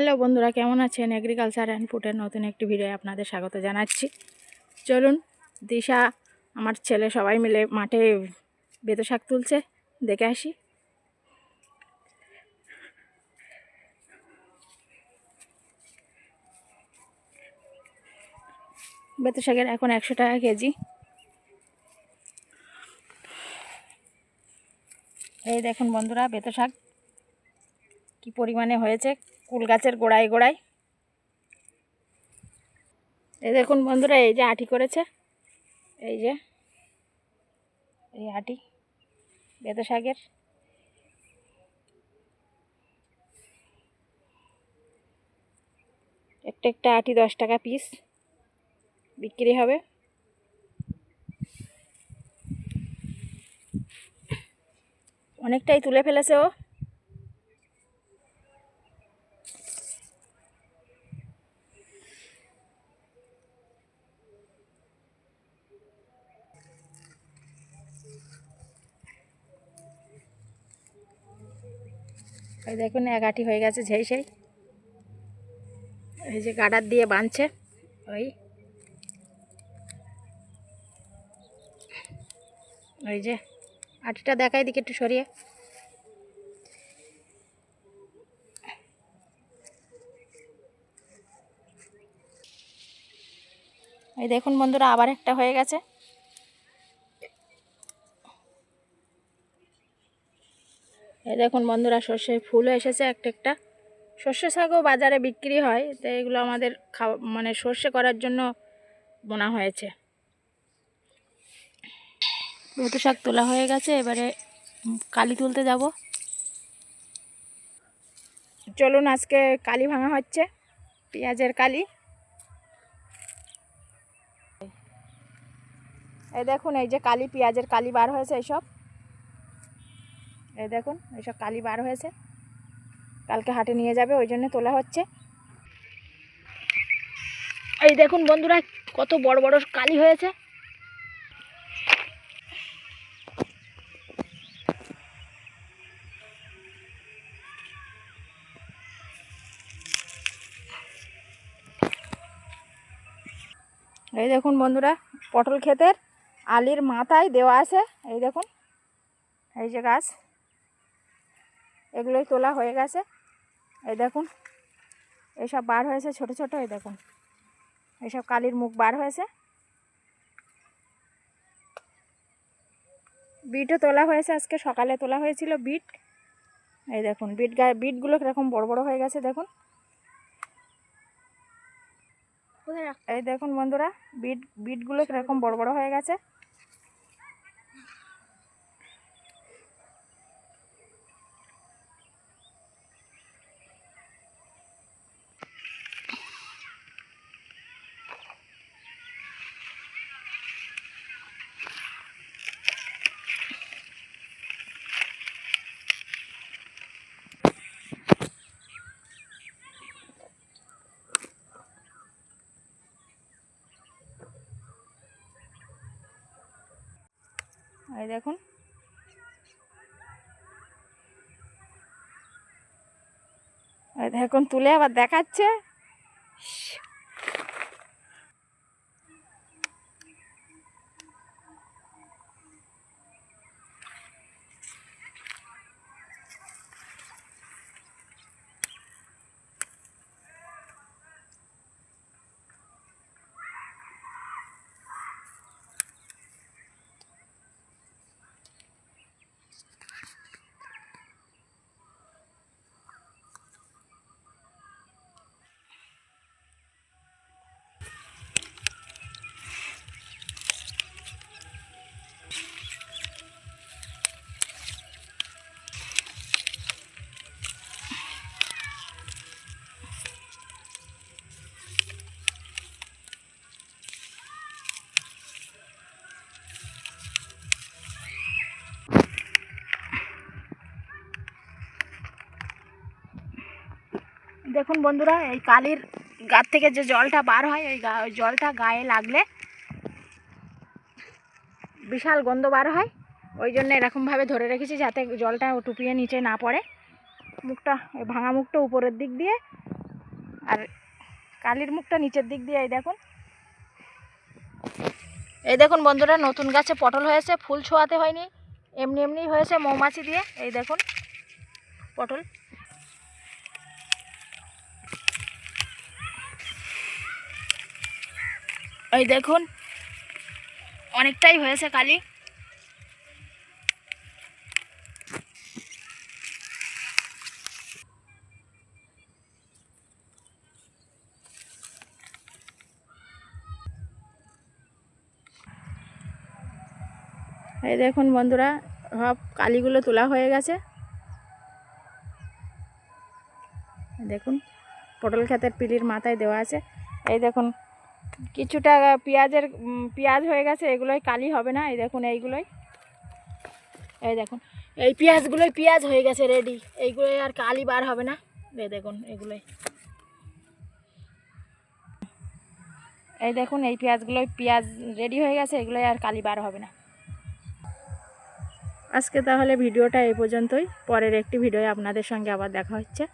Hello বন্ধুরা, কেমন আছেন? এগ্রিকালচার অ্যান্ড ফুডের নতুন একটি ভিডিও আপনাদের স্বাগত জানাচ্ছি। চলুন, দিশা, আমার ছেলে সবাই মিলে মাঠে বেতো শাক তুলছে, দেখে আসি। বেতো শাকের এখন একশো টাকা কেজি। এই দেখুন বন্ধুরা, বেতো শাক। কি পরিমাণে হয়েছে? কুল গাছের গোড়ায় গোড়ায়। এই দেখুন বন্ধুরা, এই যে আটি করেছে। এই যে, এই আটি বেতো শাকের। একটা একটা আটি দশ টাকা পিস বিক্রি হবে। অনেকটাই তুলে ফেলেছে ও। এই দেখুন, এক আটি হয়ে গেছে ঝেই সেই এই যে গাডার দিয়ে বাঁধছে, ওই। ওই যে আটিটা দেখাই দিকে একটু সরিয়ে। এই দেখুন বন্ধুরা, আবার একটা হয়ে গেছে। এই দেখুন বন্ধুরা, সর্ষে ফুলও এসেছে একটা একটা। সর্ষে শাকও বাজারে বিক্রি হয়, তো এগুলো আমাদের খাওয়া মানে সর্ষে করার জন্য বোনা হয়েছে। বেতু শাক তোলা হয়ে গেছে, এবারে কালি তুলতে যাব। চলুন আজকে কালি ভাঙা হচ্ছে, পেঁয়াজের কালি। এই দেখুন, এই যে কালি, পেঁয়াজের কালি বার হয়েছে এইসব। এই দেখুন এইসব কালি বার হয়েছে। কালকে হাটে নিয়ে যাবে, ওই জন্য তোলা হচ্ছে। এই দেখুন বন্ধুরা, কত বড় বড় কালি হয়েছে। এই দেখুন বন্ধুরা, পটল ক্ষেতের আলির মাথায় দেওয়া আছে। এই দেখুন, এই যে গাছ। এগুলোই তোলা হয়ে গেছে। এই দেখুন এইসব বার হয়েছে ছোট ছোট এই দেখুন। এইসব কালির মুখ বার হয়েছে। বিটও তোলা হয়েছে আজকে সকালে তোলা হয়েছিল বিট। এই দেখুন বিট গা বিটগুলো কীরকম বড় বড় হয়ে গেছে দেখুন। এই দেখুন বন্ধুরা বিট বিটগুলো কীরকম বড় বড় হয়ে গেছে। এই দেখুন। এই দেখুন তুলে আবার দেখাচ্ছে। দেখুন বন্ধুরা, এই কালির গার থেকে যে জলটা বার হয় ওই ওই জলটা গায়ে লাগলে বিশাল গন্ধ বার হয়। ওই জন্য এরকমভাবে ধরে রেখেছি যাতে জলটা টুপিয়ে নিচে না পড়ে। মুখটা ভাঙা মুখটা উপরের দিক দিয়ে আর কালির মুখটা নিচের দিক দিয়ে, এই দেখুন। এই দেখুন বন্ধুরা, নতুন গাছে পটল হয়েছে, ফুল ছোঁয়াতে হয়নি। এমনি এমনি হয়েছে মৌমাছি দিয়ে, এই দেখুন পটল। এই দেখুন, অনেকটাই হয়েছে কালি। এই দেখুন বন্ধুরা, সব কালিগুলো তোলা হয়ে গেছে। দেখুন, পটল ক্ষেতের পিলির মাথায় দেওয়া আছে। এই দেখুন কিছুটা পেঁয়াজের পেঁয়াজ হয়ে গেছে, এগুলোই কালি হবে না, এই দেখুন এইগুলোই। এই দেখুন, এই পেঁয়াজগুলোই পেঁয়াজ হয়ে গেছে রেডি এইগুলোই আর কালি বার হবে না। এই দেখুন এগুলোই এই দেখুন, এই পেঁয়াজগুলোই পেঁয়াজ রেডি হয়ে গেছে, এগুলোই আর কালি বার হবে না। আজকে তাহলে ভিডিওটা এই পর্যন্তই, পরের একটি ভিডিও আপনাদের সঙ্গে আবার দেখা হচ্ছে।